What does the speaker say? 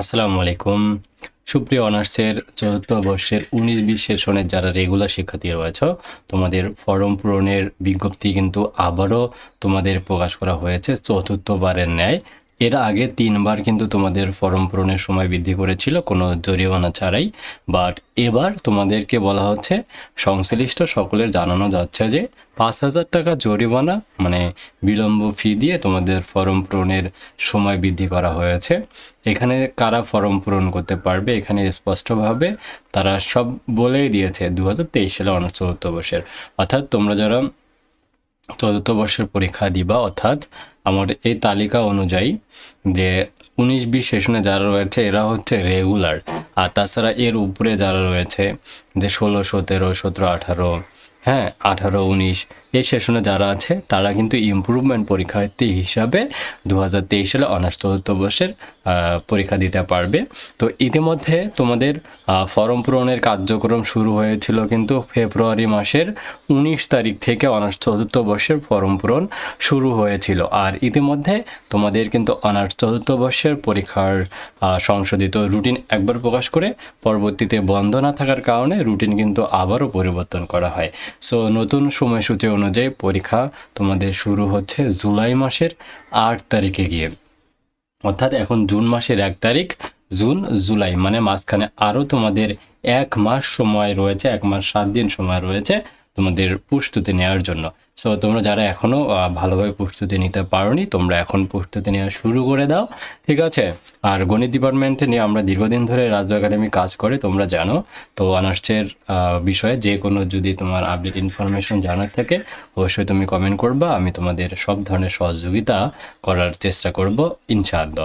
আসসালামু আলাইকুম। সুপ্রিয় অনার্সের চতুর্থ বর্ষের উনিশ বিশ সেশনের যারা রেগুলার শিক্ষার্থী রয়েছ, তোমাদের ফর্ম পূরণের বিজ্ঞপ্তি কিন্তু আবারও তোমাদের প্রকাশ করা হয়েছে, চতুর্থবারের ন্যায়। এর আগে তিনবার কিন্তু তোমাদের ফর্ম পূরণের সময় বৃদ্ধি করেছিল, কোনো জরিমানা ছাড়াই। বাট এবার তোমাদেরকে বলা হচ্ছে, সংশ্লিষ্ট সকলের জানানো যাচ্ছে যে পাঁচ হাজার টাকা জরিমানা মানে বিলম্ব ফি দিয়ে তোমাদের ফর্ম পূরণের সময় বৃদ্ধি করা হয়েছে। এখানে কারা ফর্ম পূরণ করতে পারবে, এখানে স্পষ্টভাবে তারা সব বলেই দিয়েছে দু হাজার তেইশ সালে অনার্স চতুর্থ বর্ষের। অর্থাৎ তোমরা যারা চতুর্থ বর্ষের পরীক্ষা দিবা, অর্থাৎ আমার এই তালিকা অনুযায়ী যে উনিশ বিশ সেশনে যারা রয়েছে, এরা হচ্ছে রেগুলার। আর তাছাড়া এর উপরে যারা রয়েছে, যে ষোলো, সতেরো সতেরো, আঠারো হ্যাঁ আঠারো, উনিশ, এই সেশনে যারা আছে, তারা কিন্তু ইমপ্রুভমেন্ট পরীক্ষার্থী হিসাবে দু হাজার তেইশ সালে অনার্স চতুর্থ বর্ষের পরীক্ষা দিতে পারবে। তো ইতিমধ্যে তোমাদের ফর্ম পূরণের কার্যক্রম শুরু হয়েছিল কিন্তু ফেব্রুয়ারি মাসের উনিশ তারিখ থেকে অনার্স চতুর্থ বর্ষের ফর্ম পূরণ শুরু হয়েছিল। আর ইতিমধ্যে তোমাদের কিন্তু অনার্স চতুর্থ বর্ষের পরীক্ষার সংশোধিত রুটিন একবার প্রকাশ করে পরবর্তীতে বন্ধ না থাকার কারণে রুটিন কিন্তু আবারও পরিবর্তন করা হয়। সো নতুন সময়সূচি অনুযায়ী পরীক্ষা তোমাদের শুরু হচ্ছে জুলাই মাসের আট তারিখে গিয়ে। অর্থাৎ এখন জুন মাসের এক তারিখ, জুন, জুলাই মানে মাঝখানে আরও তোমাদের এক মাস সময় রয়েছে, এক মাস সাত দিন সময় রয়েছে। তোমাদের প্রস্তুতি নেওয়ার জন্য। সো তোমরা যারা এখনও ভালোভাবে প্রস্তুতি নিতে পারোনি, তোমরা এখন প্রস্তুতি নেওয়া শুরু করে দাও, ঠিক আছে? আর গণিত ডিপার্টমেন্টে নিয়ে আমরা দীর্ঘদিন ধরে রাজ্য একাডেমি কাজ করে, তোমরা জানো। তো, অনার্সের বিষয়ে যে কোনো যদি তোমার আপডেট ইনফরমেশন জানার থাকে, অবশ্যই তুমি কমেন্ট করবা, আমি তোমাদের সব ধরনের সহযোগিতা করার চেষ্টা করব, ইনশাআল্লাহ।